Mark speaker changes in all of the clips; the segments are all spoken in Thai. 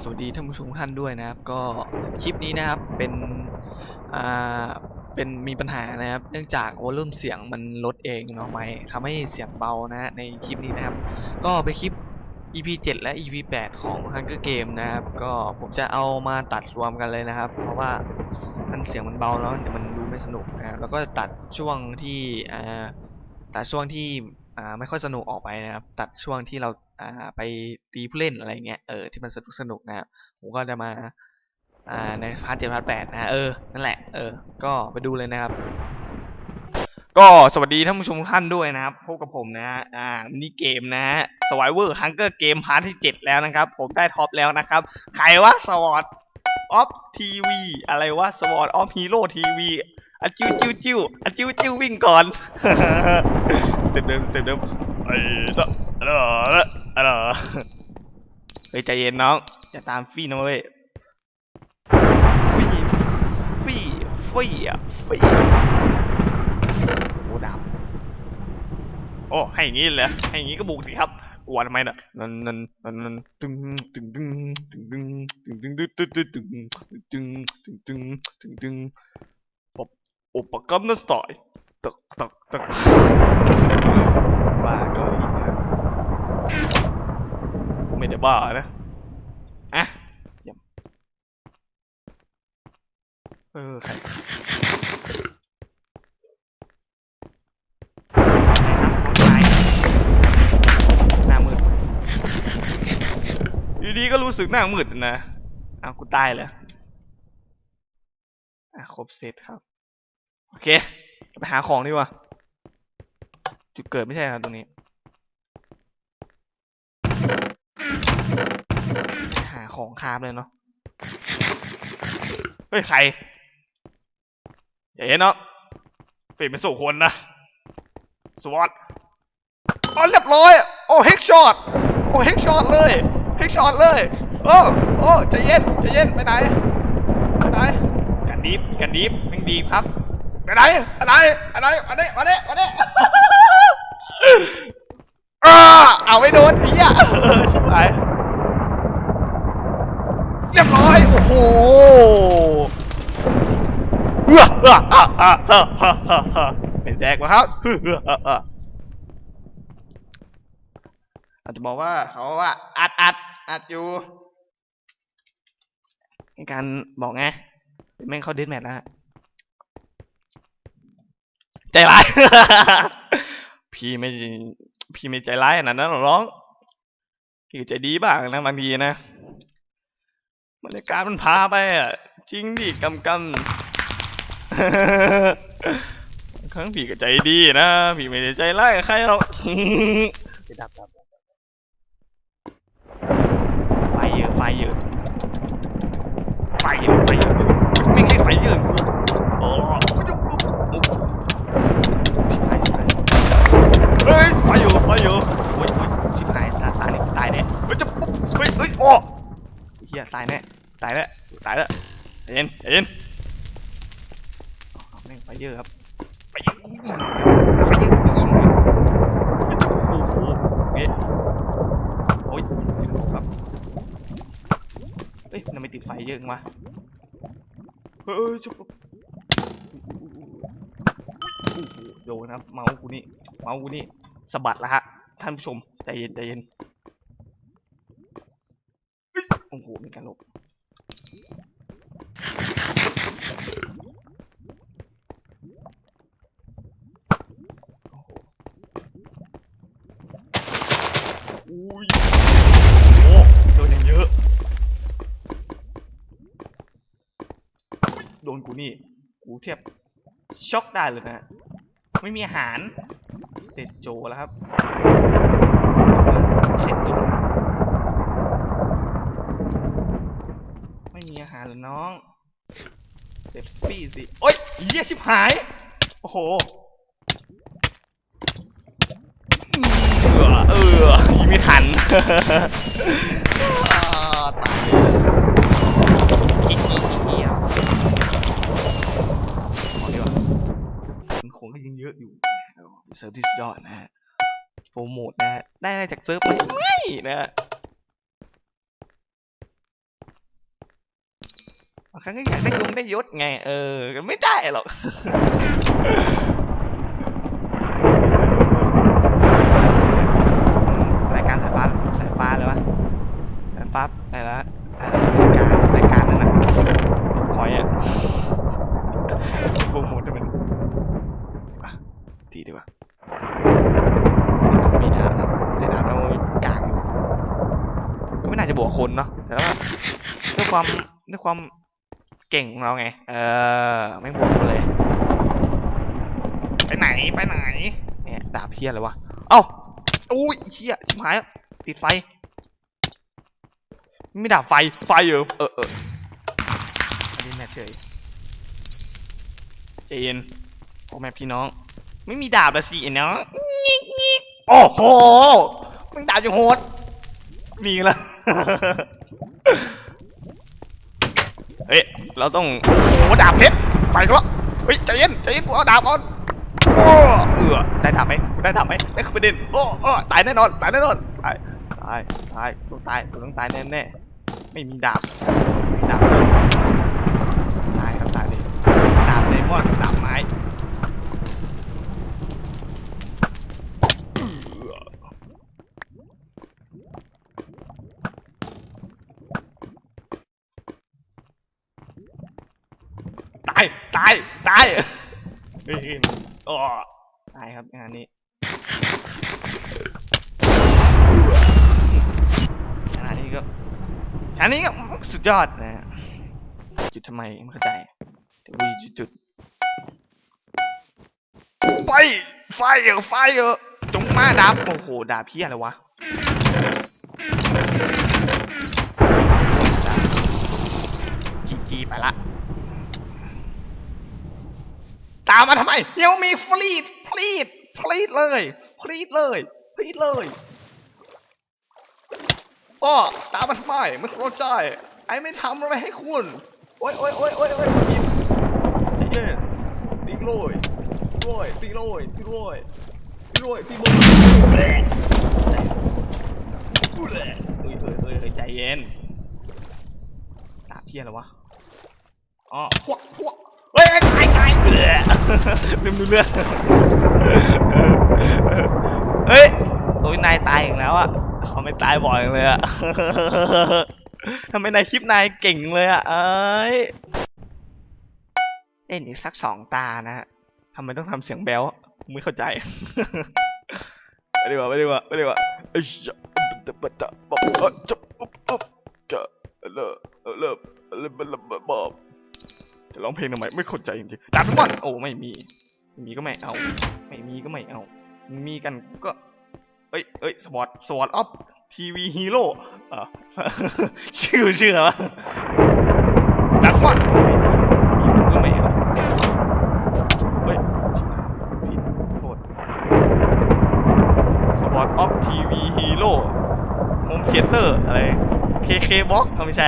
Speaker 1: สวัสดีท่านผู้ชมทุกท่านด้วยนะครับ ก็คลิปนี้นะครับเป็นอ่าเป็นมีปัญหานะครับ เนื่องจากวอลลุ่มเสียงมันลดเองเนาะไหมทำให้เสียงเบานะในคลิปนี้นะครับ ก็ไปคลิป EP 7 และ EP 8 ของ Hunger Game นะครับ ก็ผมจะเอามาตัดรวมกันเลยนะครับ เพราะว่ามันเสียงมันเบาแล้วเดี๋ยวมันดูไม่สนุกนะครับแล้วก็ตัดช่วงที่อ่าตัดช่วงที่อ่าไม่ค่อยสนุกออกไปนะครับ ตัดช่วงที่เรา อ่าไปตีผู้เล่นอะไรเงี้ยเออที่มันสนุกสนุกนะครับผมก็จะมาอ่าในพาร์ทเจ็ดพาร์ทแปดนะเออนั่นแหละเออก็ไปดูเลยนะครับ ก็สวัสดีท่านผู้ชมทุกท่านด้วยนะครับพบกับผมนะอ่ามินิเกมนะฮะ Survivor Hunger Game พาร์ทที่7แล้วนะครับ ผมได้ท็อปแล้วนะครับ ใครวะสวอตออฟทีวีอะไรวะสวอตออฟฮีโร่ทีวีอจิ้วจิ้วจิ้วอจิ้วจิ้ววิ่งก่อนสเต็ปเดิมสเต็ปเดิม ไอ้ต่ออะไรอะไรเฮ้ยใจเย็นน้องอย่าตามฟี่นะเว้ยฟี่ฟี่ฟี่อะฟี่โอ้ดาบโอ้ให้อย่างงี้เลยเหรอให้อย่างงี้ก็บุกสิครับกลัวทำไมน่ะนั่นนั่นนั่นนั่นตึงตึงตึงตึงตึงตึงตึงตึงตึงตึงตึงตึงตึงตึงตึงปบอุปกรณ์นั่นสไตล์ตักตักตัก บ้าก็อีกนะไม่ได้บ้านะอะเยี่ยมเออใครใครับน้องชายหน้ามืดดีก็รู้สึกหน้ามืดนะอ้าวกูตายเลยอะครบเซตครับ โอเค ไปหาของดีกว่า จุดเกิดไม่ใช่นะตรงนี้ หาของคาบเลยเนาะเฮ้ยใครอย่าเห็นเนาะฝีเป็นสู่คนนะสวอตอ๋อเรียบร้อย โอ้เฮกช็อตโอ้เฮกช็อตเลยเฮกช็อตเลยโอ้โอ้ใจเย็นใจเย็นไปไหนไปไหนกันดีฟกันดีฟแม่งดีฟครับ ไปไหนไปไหนไปไหนมาเนี่ยมาเนี่ยมาเนี่ยอ้าเอาไม่โดนไอ้เหี้ยเออชิบหายเรียบร้อยโอ้โหเฮ้อเฮ้ออะอะเฮ้อเฮ้อเฮ้อเฮ้อเป็นแดกวะครับเฮ้อเฮ้อเฮ้อเฮ้ออาจจะบอกว่าเขาว่าอัดอัดอัดอยู่ในการบอกไงเป็นแม่งเข้าเดนแมทแล้วฮะ ใจร้าย พี่ไม่พี่ไม่ใจร้ายขนาดนั้นหรอกน้อง พี่ก็ใจดีบ้างนะบางทีนะบรรยากาศมันพาไปอะ จริงดิกำกำครั้งพี่ก็ใจดีนะ พี่ไม่ได้ใจร้ายกับใครหรอกไปดับดับดับดับไฟเยอะไฟเยอะไฟเยอะไฟเยอะไม่งเรียกไฟเยอะโอ้โหโอ้โห ชิบหายชิบหายเฮ้ยไฟ อยู่โอ้ยโอ้ยชิบหายตายตายเนี่ยตายแน่เฮ้ยจะปุ๊บเฮ้ยเฮ้ยโอ้เฮียตายแน่ตายแล้วตายแล้วเย็นเย็นแม่งไฟเยอะครับไฟเยอะกูยิงไฟเยอะกูยิงเลยโอ้โหเฮ้ยโอ้ยครับเฮ้ยทำไมติดไฟเยอะจังวะเฮ้ยจุ๊บโอ้โหโดนครับเมาส์กูนี่เมาส์กูนี่ สะบัดละฮะ ท่านผู้ชม ใจเย็นใจเย็นอ้ยโอ้โหมีการหลบโอ้โหอุ้ยโอ้โดนอย่างเยอะ โดนกูนี่ กูเทียบช็อกได้เลยนะ ไม่มีอาหาร เสร็จโจแล้วครับ เสร็จโจ้ไม่มีอาหารเลยน้องเสร็จฟรีสิ โอ๊ยเหี้ยชิบหาย โอ้โห เออเออยิงไม่ทันตายจิ๊กจิ๊กจิ๊กเดียวขอดีกว่ามันคงก็ยังเยอะอยู่ เซิร์ฟที่สุดยอดนะฮะโปรโมทนะฮะได้จากเซิร์ฟไหมไม่นะฮะบางครั้งก็อยากได้ยุงได้ยศไง เออ ไม่ได้หรอก ความเก่งของเราไง เออ ไม่บวกเขาเลย ไปไหนไปไหน เนี่ยดาบเพี้ยอะไรวะ เอ้าอุ้ยเชี่ยชิบหายติดไฟ ไม่ดาบไฟ ไฟเหรอเออเอออันนี้แม่เฉยใจเย็นพ่อแม่พี่น้อง ไม่มีดาบละสิเนาะงิกงิกโอ้โหมึงดาบยังโหดมีแล้ว เฮ้ยเราต้องโอ้ดาบเพชรไปก็แล้วเฮ้ยใจเย็นใจเย็นกูเอาดาบก่อนโอ้เออได้ดาบไหมได้ดาบไหมได้คือประเด็นโอ้โอ้ตายแน่นอนตายแน่นอนตายตายตายต้องตายต้องตายแน่แน่ไม่มีดาบไม่มีดาบเลยตายครับตายเลยดาบเลมอนดาบไม้เอื้อตาย ตาย ตาย เฮ้ยมันอ๋อตายครับงานนี้ชนะนี้ก็ชนะนี้ก็สุดยอดนะฮะจุดทำไมไม่เข้าใจเดี๋ยววีจุดจุดไฟ ไฟเหรอไฟเหรอจงมาดับ โอ้โหดาบพี่อะไรวะจีจีไปละ ตามมาทำไมเดี๋ยังมีฟลีดฟลีดฟลีดเลยฟลีดเลยฟลีดเลยป้อตามมาทำไมไม่เข้าใจไอ้ไม่ทำอะไรให้คุณ โอ้ยโอ้ยโอ้ยโอ้ยโอ้ยยิงเย้ตีโรยโรยตีโรยตีโรยตีโรยตีโรยแหลกกูแหลกเฮ้ยเฮ้ยเฮ้ยเฮ้ยใจเย็นตาเพี้ยนเหรอวะอ๋อพวกพวก เฮ้ยตายตายเออลืมดูเรื่องเฮ้ยโอ้ยนายตายอีกแล้วอะเขาไม่ตายบ่อยเลยอะทำไมในคลิปนายเก่งเลยอะเอ้ยเล่นอีกสักสองตานะฮะทำไมต้องทำเสียงแบ๊วไม่เข้าใจไปดีกว่าไปดีกว่าไปดีกว่าเอ้ยจะจะจะบอกเอจะปุ๊บปุ๊บจะเลิกเลิกเลิกเลิกบอก จะร้องเพลงทำไมไม่เข้าใจจริงๆดาบทุกวันโอ้ไม่มีไม่มีก็ไม่เอา ไม่มีก็ไม่เอา มีกันก็ เอ้ยเอ้ยสปอตสปอตออฟทีวีฮีโร่อะชื่อชื่ออะไรวะดาบทุกวันมีก็ไม่เอาเฮ้ยชิบหายผิดโทษสปอตออฟทีวีฮีโร่โฮมเทเตอร์อะไรเคเคบ็อกเขาไม่ใช่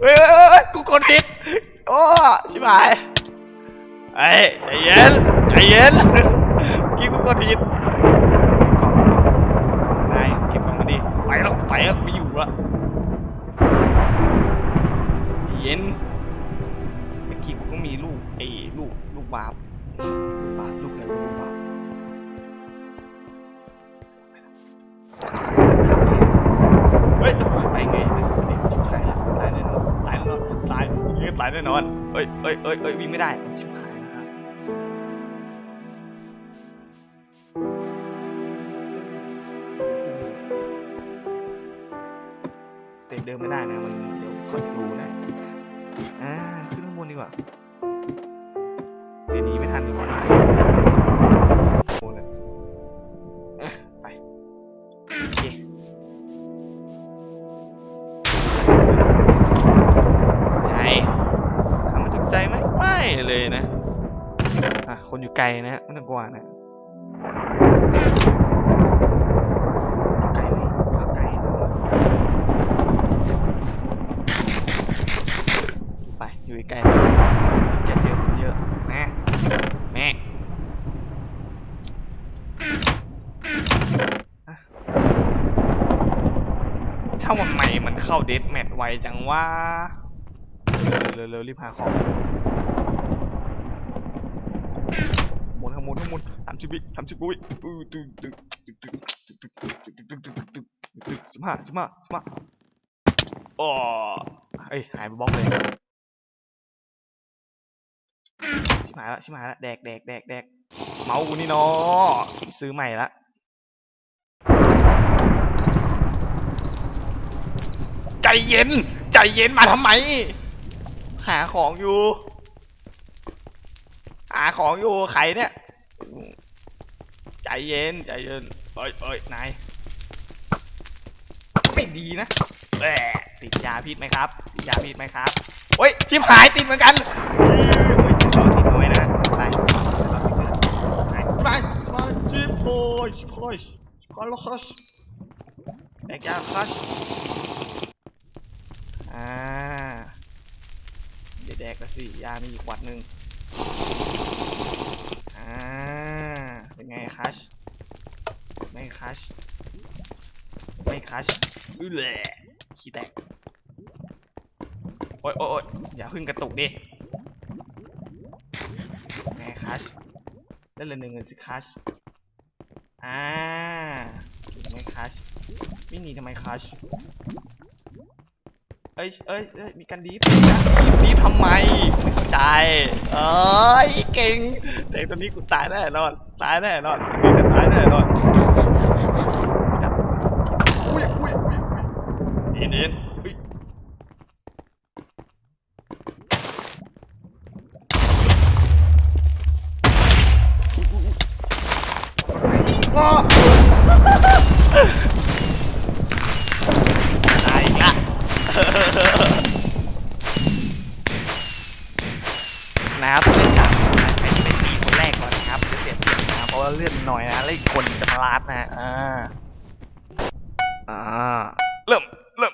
Speaker 1: เฮ้ยเฮ้ยเฮ้ยกูกดผิดโอ้ชิบหายไอ้ยใจเย็นใจเย็นเมื่อกี้กูกดผิด ไหมไม่เลยนะ อะ คนอยู่ไกลนะฮะไม่ต้องกลัวนะไกลไหมก็ไกลนะไปอยู่ใกล้ๆนะอย่าเยอะเยอะแม่แม่ถ้าวันใหม่มันเข้าเดทแมทไวจังว่า เร็วเร็วๆรีบหาของหมุน ข้างหมุนข้างหมุนสามสิบวิสามสิบวิอื้อตึ๊ดตึ๊ดตึ๊ดตึ๊ดตึ๊ดตึ๊ดตึ๊ดตึ๊ดตึ๊ดตึ๊ดตึ๊ดสิบห้าสิบห้าสิบห้าอ๋อเอ้ยหายไปบล็อกเลยชิบหายละชิบหายละแดกแดกแดกแดกเมาส์กูนี่เนาะซื้อใหม่ละใจเย็น ใจเย็นมาทำไม หาของอยู่ หาของอยู่ใครเนี่ย ใจเย็นใจเย็นเอ้ยเอ้ยนายไม่ดีนะแหมติดยาพิษไหมครับติดยาพิษไหมครับโอ้ยชิบหายติดเหมือนกันเฮ้ยติดเอาไว้นะไปไปไปไปชิบโอ้ยชิบโอ้ยชิบโอยแดกยาคัสอ่าเดี๋ยวแดกละสิยามีอีกขวดหนึ่ง อ่า เป็นไงคัชไม่คัชไม่คัชอื้อแหละขี้แตก โอ๊ยโอ๊ยอย่าพึ่งกระตุกดิไงคัชเล่นเลยหนึ่งเงินสิคัชอ่าไหมคัชไม่หนีทำไมคัชเอ้ยเอ้ยเอ้ยมีการดีฟดีฟดีฟทำไมไม่เข้า ใจ เอ้ยเก่งเด็กตัวนี้กูตายแน่นอน ตายแน่นอนเด็กจะตายแน่นอนอุ้ยอุ้ยอุ้ยอุ้ยเอ็นเอ็นอุ้ยว้าตายอีกละ นะครับเนื่องจากใครจะเป็นตีคนแรกก่อนนะครับจะเสียเปรียบนะครับเพราะว่าเลื่อนหน่อยนะแล้วอีกคนจะมาลาดนะอ่า อ่า เริ่ม เริ่ม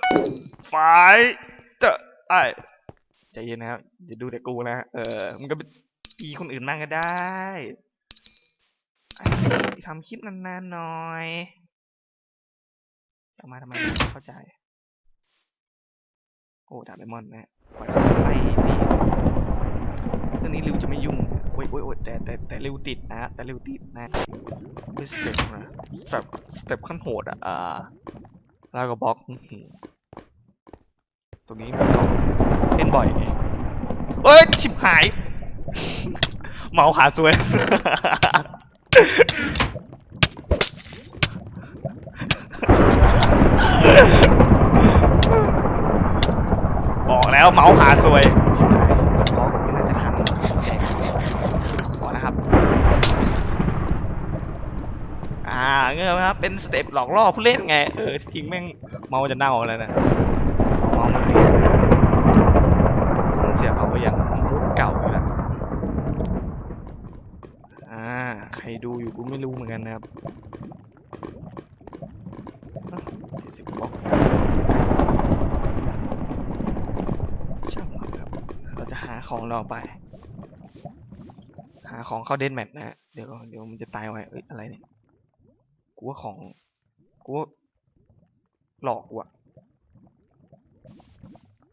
Speaker 1: ไฟเจอไอ้ใจเย็นนะครับอย่าดูแต่กูนะ เออ มันก็ไปตีคนอื่นบ้างก็ได้ทำคลิปนานๆหน่อยจะมาทำไมเข้าใจ โอ้ดาบไดมอนนะปล่อยไล่ตีเรื่องนี้ริวจะไม่ยุ่ง โอ้ยโอ้ยโอ้ยแต่แต่แต่เริวติดนะ แต่เริวติดนะด้วยสเต็ปนะสเต็ปสเต็ปขั้นโหดอะอ่าแล้วก็บล็อกตรงนี้มันก็เล่นบ่อยเอ้ยชิบหาย เมาหาซวยบอกแล้วเมาส์หาซวยชิบหายบล็อกไม่น่าจะทันแหกพอนะครับ อ่าเงี้ยครับ เป็นสเต็ปหลอกล่อผู้เล่นไง เออ จริงแม่งเมาจะเน่าแล้วนะเมามันเสียนะมันเสียเขาไปอย่างรุ่นเก่าอยู่แล้วอ่า ใครดูอยู่กูไม่รู้เหมือนกันนะครับสิบบล็อกช่างมันครับ เราจะหาของเราไป หาของเข้าเดนแมทนะฮะ เดี๋ยวเดี๋ยวมันจะตายไว้เอ้ยอะไรเนี่ย กูว่าของ กูว่าหลอกกูอะ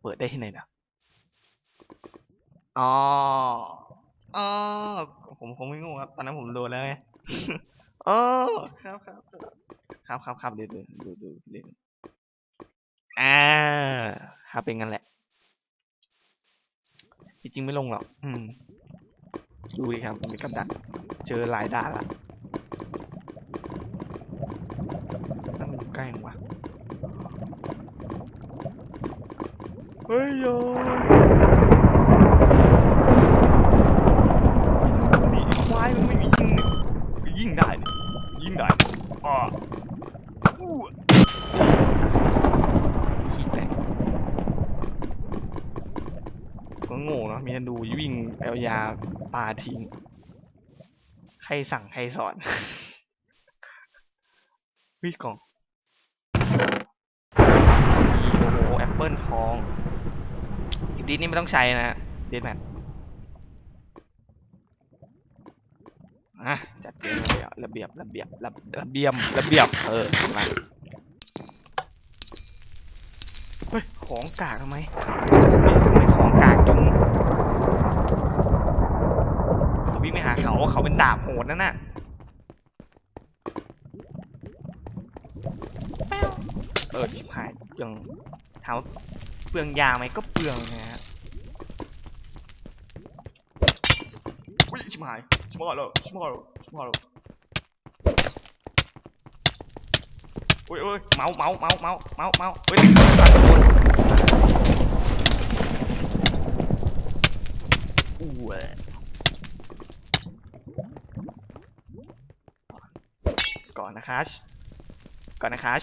Speaker 1: เปิดได้ที่ไหนนะอ๋อ อ๋อ ผมคงไม่งงครับ ตอนนั้นผมโดนแล้วไงอ๋อครับครับครับครับครับเดี๋ยวดูดูดูดูอ่าครับเป็นงั้นแหละ จริงๆไม่ลงหรอก อืม ดูดิครับมีกับดัก เจอหลายด่านละนั่นมันใก ล้ยังวะเฮ้ยโยนี่ไอ้ควายมันไม่มียิงเนี่ยยิงได้เนี่ยยิงได้อ่าอู้ขี้แตกก็โง่เนาะมีกันดูวิ่งไปเอายาปาทิ้งใครสั่งใครสอน วิกล่องโอ้ โหแอปเปิลทองคลิปนี้นี่ไม่ต้องใช้นะเดนแมนอะจัดเตรียมระเบียบระเบียบระเบียบระระเบียบระเบียบเออมาเฮ้ยของกากทำไมทำไมของกากจุงวิ่งไปหาเขาเขาเป็นดาบโหดนั่นน่ะเออชิบหายเปลือง ถามว่าเปลืองยาไหมก็เปลืองนะฮะอุ้ยชิบหายชิบหายแล้วชิบหายแล้วชิบหายแล้วอุ้ยอุ้ยเมาส์เมาส์เมาส์เมาส์เมาส์เมาส์เฮ้ยตัดคนอู้เว้ยก่อนนะครับก่อนนะครับ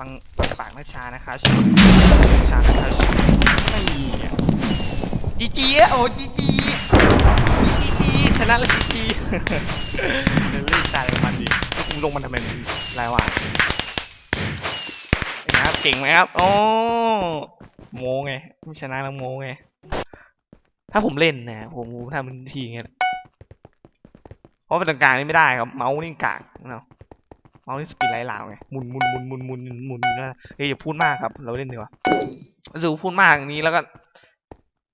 Speaker 1: ฟังปากนะชานะคะชชานะคะไม่มีอะจีจีอะโอ้จีจีจีจีชนะแล้วจีจีเดี๋ยวเล่นตายกับมันดิคุณลงมันทำไมมันลายวะนะครับเก่งไหมครับ โอ้โมไงไม่ชนะแล้วโมไงถ้าผมเล่นนะผมทำมันทีไงเพราะเป็นตรงกลางนี่ไม่ได้ครับ เมาส์นี่กากเนาะเมาส์นี่สปีดไล่ลาวไงหมุนหมุนหมุนหมุนหมุนหมุนนะเฮ้ยอย่าพูดมากครับ เราเล่นดีกว่ารู้สึกว่าพูดมากอย่างนี้แล้วก็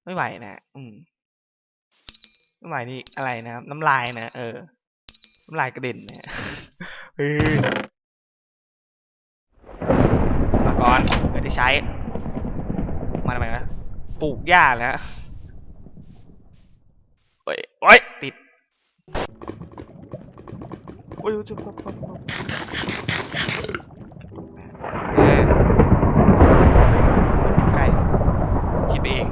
Speaker 1: ไม่ไหวนะอืมไม่ไหวนี่อะไรนะครับ น้ำลายนะเออ น้ำลายกระเด็นนะเฮ้ยมาก่อนเดี๋ยได้ใช้ มาทำไมวะปลูกหญ้าแล้วเฮ้ยโอ้ยติดโอ้ยจะปั๊บปั๊บปั๊บ ไก่คิดไปเอง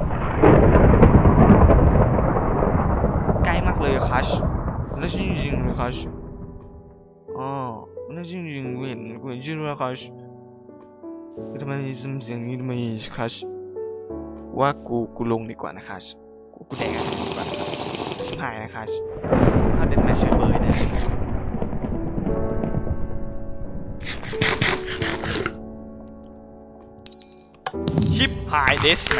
Speaker 1: ใกล้มากเลยคัชนั่นจริงๆเลยคัชอ๋อนั่นจริงๆเว้ยเว้ยจริงๆคัชทำไมมีสิ่งสิ่งนี้ทำไมคัชว่ากูกูลงดีกว่านะคัชกูกูแดกดีกว่าชิบหายนะคัชถ้าเด็ดแมชเชอร์ายเดสแม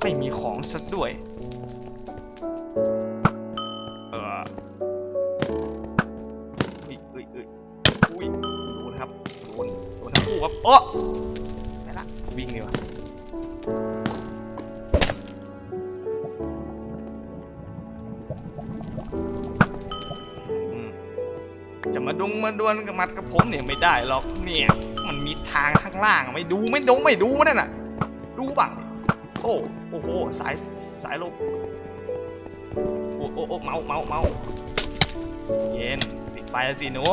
Speaker 1: ไม่มีของสักด้วย เออเฮ้ยเฮ้ยเฮ้ยอุ้ยโดนครับ โดน โดนทั้งคู่ครับโอ้ไปละ วิ่งเลยวะอืมจะมาดุงมาดวลกับมัดกับผมเนี่ยไม่ได้หรอกเนี่ย มันมีทางข้างล่างไม่ดูไม่ดงไม่ดูนั่นน่ะ ดูบ้างดิโอ้โอ้โหสายสายลมโอ้โอ้โอ้เมาเมาเมาเย็นติดไฟแล้วสิหนู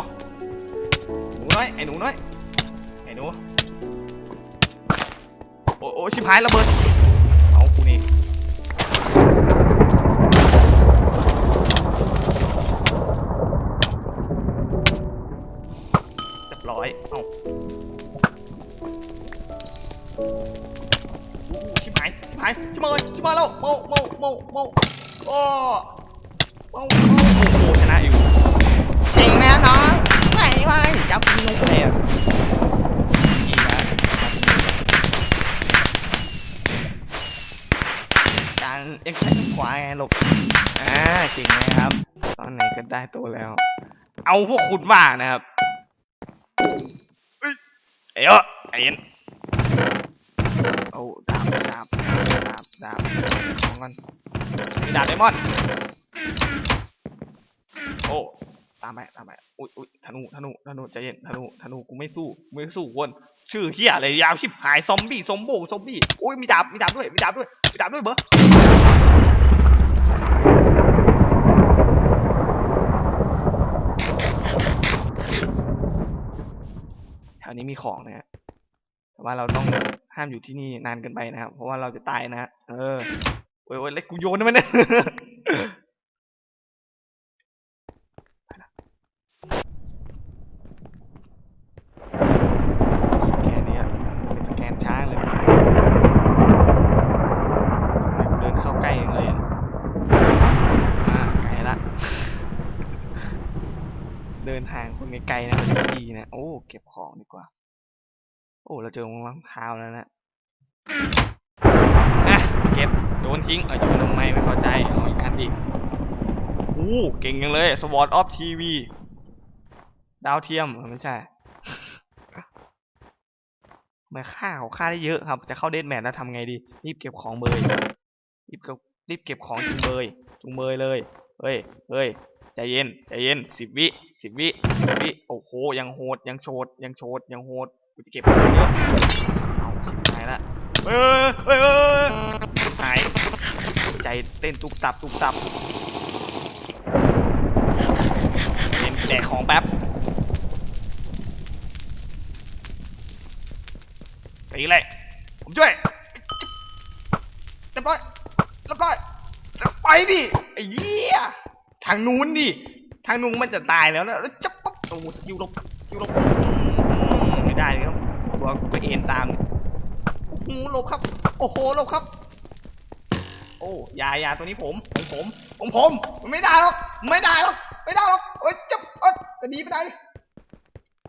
Speaker 1: หนูน้อยไอ้หนูน้อยไอ้หนูโอ้โอ้ชิบหายระเบิดเอากูนี่เรียบร้อยเอ้า ชิบาแล้วเมาเมาเมาเมาโอ้เมาเมาโอ้โหชนะอยู่จริงนะน้องไม่ไหวจับนุกเลยอะดีนะการเอ็กซ์แซงขวาไงหลบอ่าจริงไหมครับ ตอนไหนก็ได้ตัวแล้ว เอาพวกคุณว่านะครับเอ้ยเอ้ยเอ็นเอาดาบดาบ ดาบของกันมีดาบไดมอนด์โอ้ตามไปตามไปอุ้ยอุ้ยธนูธนูธนูใจเย็นธนูธนูกูไม่สู้ไม่สู้คนชื่อเฮียอะไรยาวชิบหายซอมบี้ซอมโบซอมบี้อุ้ยมีดาบมีดาบด้วยมีดาบด้วยมีดาบด้วยเบอร์แถวนี้มีของนะฮะ แต่ว่าเราต้องห้ามอยู่ที่นี่นานเกินไปนะครับ เพราะว่าเราจะตายนะฮะเออโอ้ยโอ้ยเล็กกูโยนได้ไหมเนี่ยสแกนเนี่ยเป็นสแกนช้างเลยไมกูเดินเข้าใกล้อย่างเลยอ่าไกลละเดินห่างคนไกลๆนะดีนะ โอ้ เก็บของดีกว่า โอ้ เราเจอรองเท้าแล้วนะอะเก็บ โดนทิ้งเอาอยู่ตรงไหนไม่เข้าใจเอาอีกอันอีกอู้เก่งยังเลยสวอตออฟทีวีดาวเทียมไม่ใช่มาฆ่าเขาฆ่าได้เยอะครับจะเข้าเดนแมนแล้วทำไงดี รีบเก็บของเบยรีบเก็บรีบเก็บของจุงเบยจุงเบยเลยเฮ้ยเฮ้ยใจเย็นใจเย็นสิบวิสิบวิสิบวิโอ้โหยังโหดยังโชดยังโชดยังโหด กูจะเก็บของเยอะเอาหายละเฮ้ยเฮ้ยเฮ้ยเฮ้ยหาย ใจเต้นตุบตับตุบตับเย็นแจกของแป๊บไปเลยผมช่วยเรียบร้อยเรียบร้อยไปดิไอ้เหี้ยทางนู้นดิทางนู้นมันจะตายแล้วนะแล้วจะปั๊บโอ้สกิลลบสกิลลบอืม ได้เลยครับตัวไปเอ็นตามโอ้โหลบครับ โอ้โหหลบครับ โอ้ยายาตัวนี้ผมของผมของผมมันไม่ได้หรอกไม่ได้หรอกไม่ได้หรอกเอ้ยจับเอ้ยจะดีไปไหน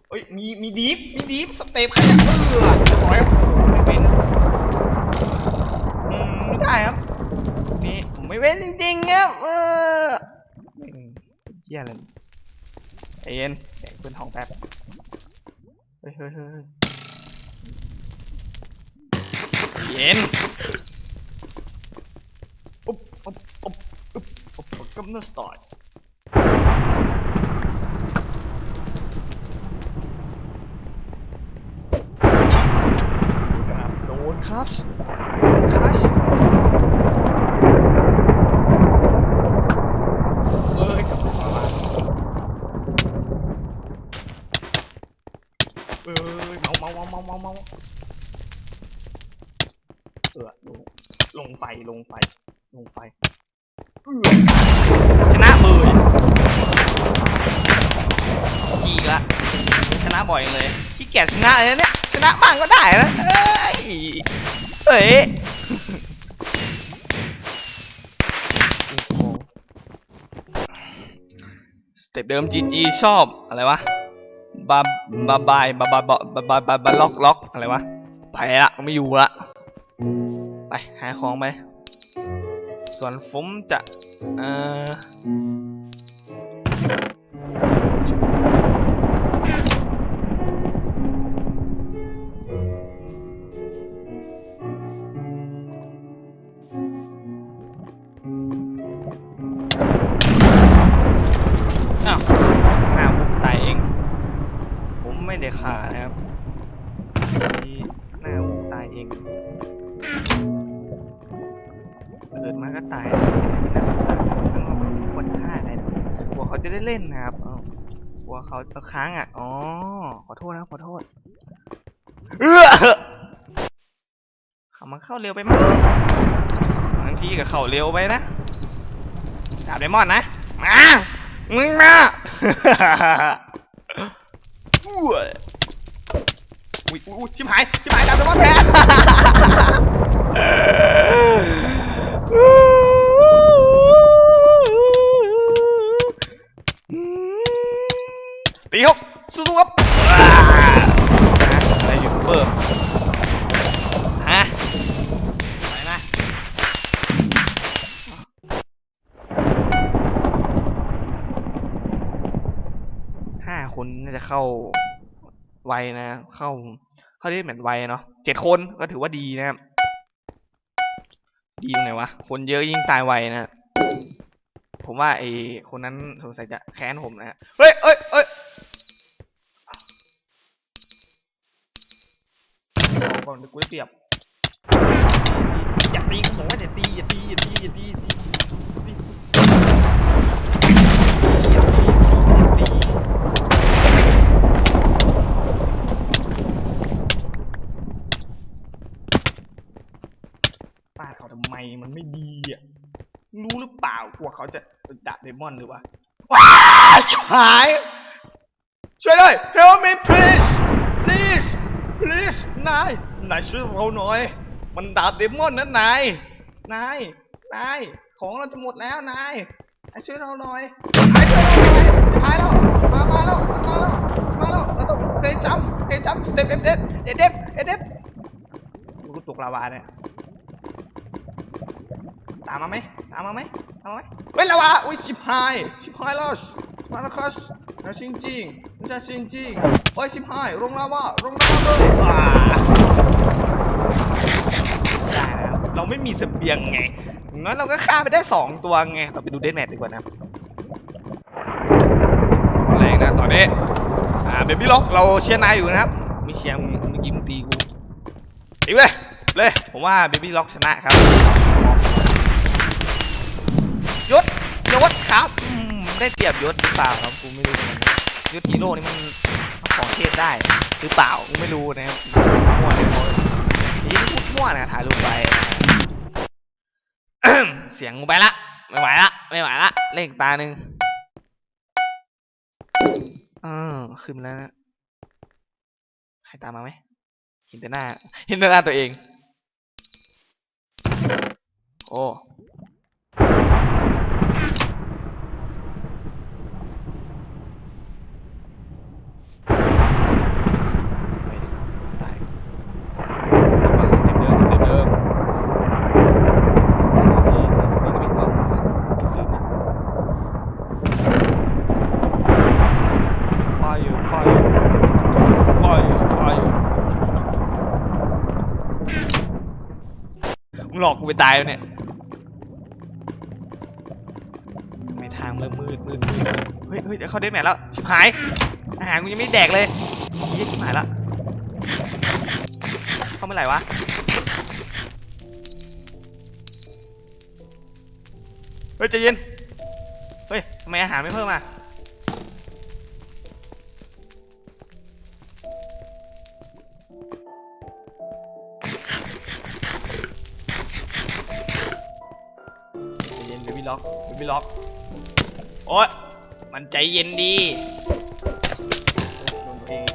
Speaker 1: เอ้ยมีมีดีฟมีดีฟสเตปใครจะเออเรียบร้อยไม่เป็นอืมไม่ได้ครับนี่ผมไม่เว้นจริงๆครับเออเฮียอะไรเย็นแบ่งปืนทองแป๊บ เฮ้ยเฮ้ยเฮ้ยเฮ้ยเย็น Op, op, op, op, op, op, kom naar start. ครับโดนครับคัชเอ้ยกลับมาบ้านเอ้ยเมาเมาเมาเมาเออลงลงไฟลงไฟลงไฟชนะมืออีกละชนะบ่อยเลยขี้เกียจชนะเลยเนี่ยชนะบ้างก็ได้นะเอ้ยเอ้ยสเต็ปเดิมจีจีชอบอะไรวะ บาบาบายบาบาบาบาบาบาล็อกล็อกอะไรวะ ไปละไม่อยู่ละ ไปหาของไป ส่วนผมจะ เอ่อ ผมไม่ได้ฆ่านะครับที่หน้าตายเองเกิดมาก็ตายน่าสงสารข้างนอกไม่มีคนฆ่าใครวัวเขาจะได้เล่นนะครับเอ้ากลัวเขาจะค้างอะอ๋อขอโทษนะขอโทษเออเขามาเข้าเร็วไปมั้งบางทีก็เข้าเร็วไปนะดาบไดมอนด์นะมามึงมา อุ้ยอุ้ยอุ้ยชิบหายชิบหายดาบไดมอนด์แพ้ตีครับสู้ๆครับว้าอะไรยูทูบเบอร์ฮะไปนะห้า คนน่าจะเข้าไวนะ เข้า เข้าได้เหมือนไวเนาะเจ็ดคนก็ถือว่าดีนะครับ ดีตรงไหนวะ คนเยอะยิ่งตายไวนะ ผมว่าไอ้คนนั้นสงสัยจะแค้นผมนะเฮ้ยเอ้ยเอ้ยก่อนเดี๋ยวกูได้เปรียบอย่าตีกูบอกว่าอย่าตีอย่าตีอย่าตีอย่าตีอย่าตีอย่าตีปาดเขาทำไมมันไม่ดีอะรู้หรือเปล่ากลัวเขาจะด่าเดมอนหรือวะว้าชิบหาย ช่วยด้วย help me please please please นาย นายช่วยเราหน่อย มันดาบเดมอนนะนาย นาย นาย ของเราจะหมดแล้วนาย นายช่วยเราหน่อยนายช่วยเราหน่อยชิบหายแล้ว มา มาแล้ว มาแล้ว มาแล้วเราต้องเตะจัมเตะจัมสเต็ปเอฟเด็ดเอเดฟเอเดฟกูตกลาวาเนี่ยตามมาไหมตามมาไหมตามมาไหมเฮ้ยละวะอุ้ยชิบหายชิบหายแล้วชิบหายแล้วครับนะจริงจริงไม่ใช่จริงจริงโอ้ยชิบหายลงลาวาลงลาวาเลยว้าได้นะครับเราไม่มีเสบียงไงงั้นเราก็ฆ่าไปได้สองตัวไงเราไปดูเดนแมทดีกว่านะแรงนะตอนนี้อ่าเบบี้ล็อกเราเชียร์นายอยู่นะครับไม่เชียร์มึงเมื่อกี้มึงตีกูอีกเลยเลยผมว่าเบบี้ล็อกชนะครับ ได้เปรียบยศหรือเปล่าครับกูไม่รู้เหมือนกันยศฮีโร่นี่มันของเทพได้หรือเปล่ากูไม่รู้นะครับมั่วเลยโพสต์นี่พูดมั่วนะถ่ายรูปไปเสียงกูไปละไม่ไหวละไม่ไหวละเล่นตาหนึ่งอ่าขึ้นแล้วนะใครตามมาไหมเห็นแต่หน้าเห็นแต่หน้าตัวเอง โอ้ ไปตายระวังสเต็ปเดิมสเต็ปเดิม จีนนี่ก็มีกล้องเก็บเดิมนะไฟอยู่ไฟอยู่ไฟอยู่ไฟอยู่มึงหลอกกู ไปตายแล้วเนี่ยทำไม่ทางมืดมืดมืดมืดเฮ้ยเฮ้ยเดี๋ยวเขาได้แมทแล้วชิบหาย อาหารกูยังไม่ได้แดกเลยเฮียชิบหายละเข้าเมื่อไหร่วะเฮ้ยใจเย็น เฮ้ยทำไมอาหารไม่เพิ่มอะ บี้ล็อกเบบี้ล็อก โอ๊ย มันใจเย็นดีโดนตัวเอง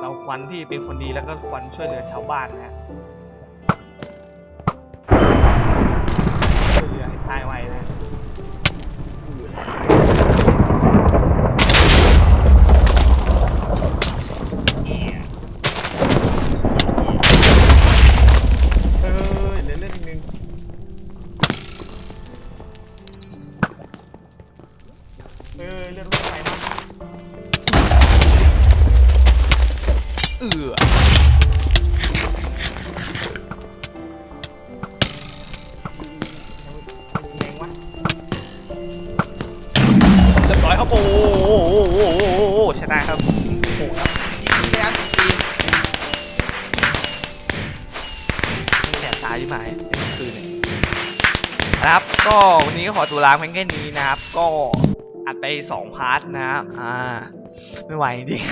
Speaker 1: เราควันที่เป็นคนดีแล้วก็ควันช่วยเหลือชาวบ้านนะ ล้างเพียงแค่นี้นะครับ ก็อัดไปสองพาร์ทนะครับอ่า ไม่ไหวจริง